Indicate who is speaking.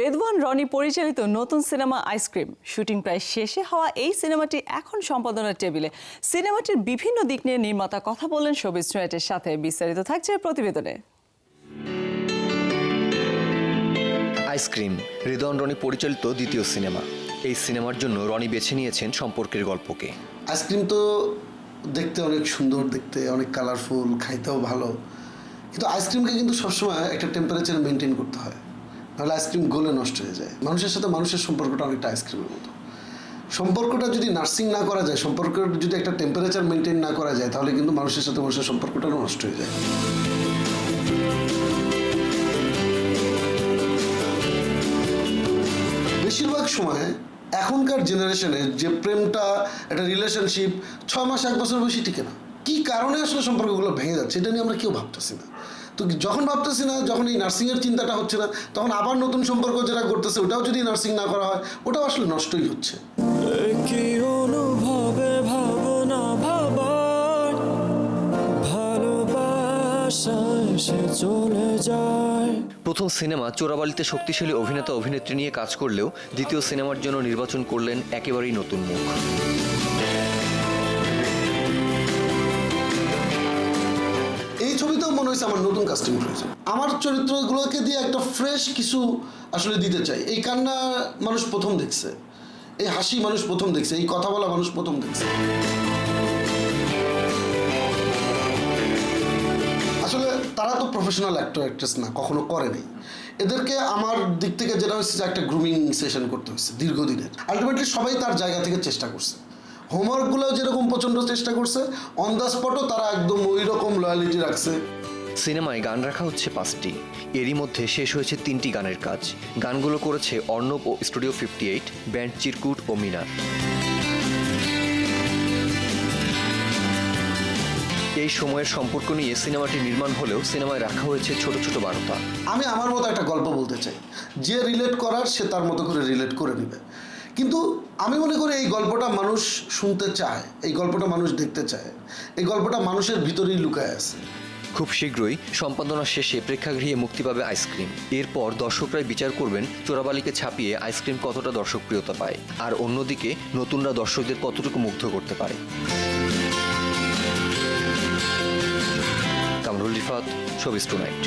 Speaker 1: রেদওয়ান রনি পরিচালিত নতুন cinema ice cream shooting প্রায় শেষে হওয়া এই সিনেমাটি এখন সম্পাদনার টেবিলে। সিনেমাটির বিভিন্ন দিক নিয়ে নির্মাতা কথা বললেন শোবিজ টুয়েটের সাথে। বিস্তারিত থাকছে প্রতিবেদনে।
Speaker 2: আইসক্রিম হৃদয়ন রনি পরিচালিত দ্বিতীয় সিনেমা। এই সিনেমার জন্য রনি বেছে নিয়েছেন সম্পর্কের গল্পকে।
Speaker 3: আইসক্রিম তো দেখতে অনেক সুন্দর দেখতে অনেক কালারফুল খাইতেও ভালো। কিন্তু আইসক্রিমকে কিন্তু সবসময় একটা টেম্পারেচার মেনটেন করতে হয়। নাহলে আইসক্রিম গলে নষ্ট হয়ে যায়। মানুষের সাথে মানুষের সম্পর্কটা অনেকটা আইসক্রিমের মতো। সম্পর্কটা যদি নার্সিং না করা যায় সম্পর্কের যদি একটা টেম্পারেচার মেনটেন না করা যায়, তাহলে কিন্তু মানুষের সাথে মানুষের সম্পর্কটা নষ্ট হয়ে যায়। বেশিরভাগ সময় এখনকার জেনারেশনে যে প্রেমটা, একটা রিলেশনশিপ ছ মাস এক বছর বেশি টিকে না। কি কারণে আসলে সম্পর্কগুলো ভেঙে যাচ্ছে, এটা নিয়ে আমরা কেউ ভাবতেছি না। তো যখন ভাবতেছি না যখন এই নার্সিংয়ের চিন্তাটা হচ্ছে না তখন আবার নতুন সম্পর্ক যেটা করতেছে ওটাও যদি নার্সিং না করা হয় ওটাও আসলে নষ্টই হচ্ছে।
Speaker 4: কি অনুভবে ভাবনা ভাবার ভালোবাসায় সে চলে যায়।
Speaker 2: প্রথম সিনেমা চোরাবালিতে শক্তিশালী অভিনেতা অভিনেত্রী নিয়ে কাজ করলেও দ্বিতীয় সিনেমার জন্য নির্বাচন করলেন একেবারেই নতুন মুখ।
Speaker 3: মনে হয়েছে আমার নতুন কাস্টিং হয়েছে। আমার চরিত্রগুলোকে দিয়ে একটা ফ্রেশ কিছু আসলে দিতে চাই। এই কান্না মানুষ প্রথম দেখছে। এই হাসি মানুষ প্রথম দেখছে। এই কথা বলা মানুষ প্রথম দেখছে। আসলে তারা তো প্রফেশনাল অ্যাক্টর অ্যাক্ট্রেস না, কখনো করে নাই। এদেরকে আমার দিক থেকে যেটা হচ্ছে যে একটা গ্রুমিং সেশন করতে হচ্ছে দীর্ঘদিনের। আলটিমেটলি সবাই তার জায়গা থেকে চেষ্টা করছে। হোমওয়ার্কগুলো যেরকম প্রচণ্ড চেষ্টা করছে অন দ্য স্পটও তারা একদম ওই রকম লয়ালিটি রাখছে।
Speaker 2: সিনেমায় গান রাখা হচ্ছে পাঁচটি। এরই মধ্যে শেষ হয়েছে তিনটি গানের কাজ। গানগুলো করেছে অর্ণব ও studio fifty eight band Chirkut ও মিনার। এই সময়ের সম্পর্ক নিয়ে সিনেমাটি নির্মাণ হলেও সিনেমায় রাখা হয়েছে ছোট ছোট বার্তা।
Speaker 3: আমি আমার মতো একটা গল্প বলতে চাই। যে রিলেট করার, সে তার মতো করে রিলেট করে নেবে। কিন্তু আমি মনে করি এই গল্পটা মানুষ শুনতে চায়, এই গল্পটা মানুষ দেখতে চায়। এই গল্পটা মানুষের ভিতরেই লুকায় আছে।
Speaker 2: খুব শীঘ্রই সম্পাদনা শেষে প্রেক্ষাগৃহে মুক্তি পাবে আইসক্রিম। এরপর দর্শকরাই বিচার করবেন চোরাবালিকে ছাপিয়ে আইসক্রিম কতটা দর্শকপ্রিয়তা পায়। আর অন্যদিকে নতুনরা দর্শকদের কতটুকু মুগ্ধ করতে পারে। Kamrul Rifat showbiz tonight